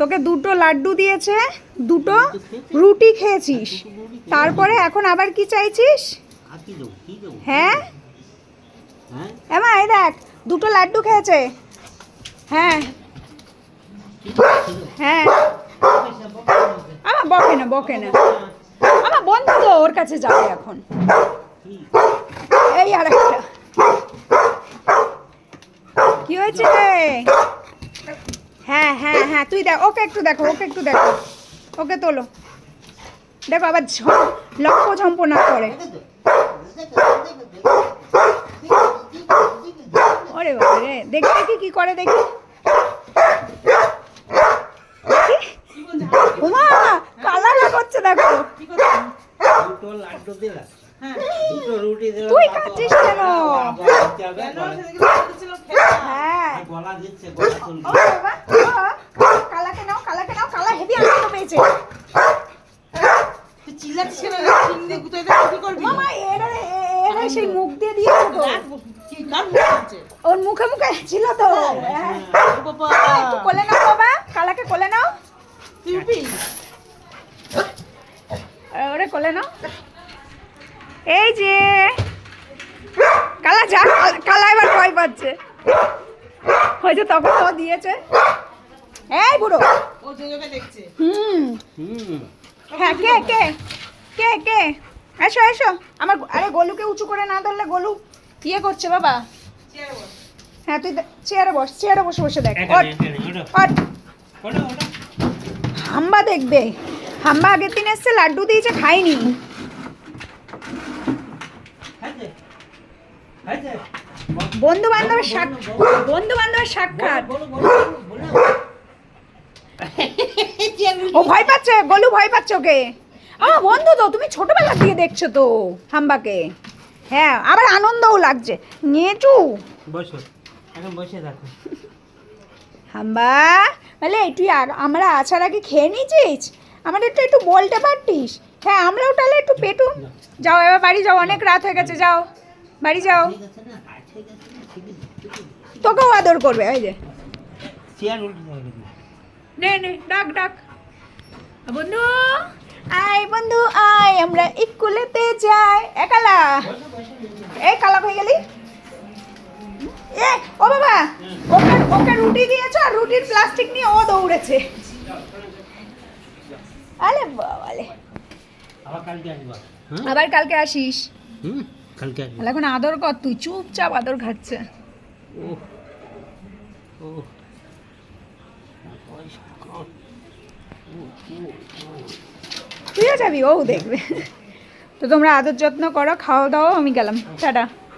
তোকে দুটো লাড্ডু দিয়েছে, দুটো রুটি খেয়েছিস। তারপরে এখন আবার কি চাইছিস? হ্যাঁ? হ্যাঁ এই দেখ, দুটো লাড্ডু খেয়েছে। হ্যাঁ। হ্যাঁ। আমার বকে না বকে না। আমার বন্ধু তো ওর কাছে যাবে এখন। এই আর একটা কি হয়েছে রে? হ্যাঁ তুই দেখ ওকে একটু দেখো ওকে একটু দেখো। ওকে তোলো। দেখো আবার লক্ষ ঝম্প না করে। ওরে বাবা রে দেখি দেখি কি করে দেখি। উমা কালার করছে দেখো। তুই কেন? হ্যাঁ গলা দিচ্ছে গলা ও তুলছে বাবা ও, কালাকে নাও কালাকে নাও কালা হেভি আনন্দ পেয়েছে মামা এরা এরা সেই মুখ দিয়ে দিয়েছে তো। ওর মুখে মুখে ছিল তো। একটু কোলে নাও বাবা কালাকে কোলে নাও। ওরে কোলে নাও। এই যে কালা যা কালা- এবার ভয় পাচ্ছে। হয়তো তখন ও দিয়েছে। এই বুড়ো। হুম। হুম। হ্যাঁ কে কে? কে কে? এসো এসো। আমার আরে গোলুকে উঁচু করে না ধরলে গোলু ইয়ে করছে বাবা। হ্যাঁ তুই চেয়ারে বস চেয়ারে বসে বসে দেখ। হাম্বা দেখবে। হাম্বা আগের দিন এসছে লাড্ডু দিয়েছে খাইনি বন্ধু বান্ধবের সাক্ষাৎ বন্ধু বান্ধবের সাক্ষাৎ ও ভয় পাচ্ছে গোলু ভয় পাচ্ছে ওকে। আমার বন্ধু তো তুমি ছোটবেলা দিয়ে দেখছ তো হাম্বাকে। হ্যাঁ আবার আনন্দও লাগছে। নিয়েছু বসো এখন বসে থাকো। হাম্বা বলে তুই আমরা আছার আগে খেয়ে নিয়েছিস? আমাদের একটু একটু বলতে পারতিস। হ্যাঁ আমরাও তাহলে একটু পেটু। যাও এবার বাড়ি যাও অনেক রাত হয়ে গেছে যাও। বাড়ি যাও। তোকেও আদর করবে ওই যে। নে নে ডাক ডাক। বন্ধু। আমরা স্কুলেতে যাই। একালা এই কালা হয়ে গেলি? এ ও বাবা ওকে ওকে রুটি দিয়েছ আর রুটির প্লাস্টিক নিয়ে ও দৌড়েছে। আলে বাবালে আবার কালকে আসিস? হুম কালকে এখন আদর কর তুই চুপচাপ আদর খাচ্ছে। ও যাবি ও দেখবে। তো তোমরা আদর যত্ন করো খাওয়া দাওয়া আমি গেলাম। টাটা।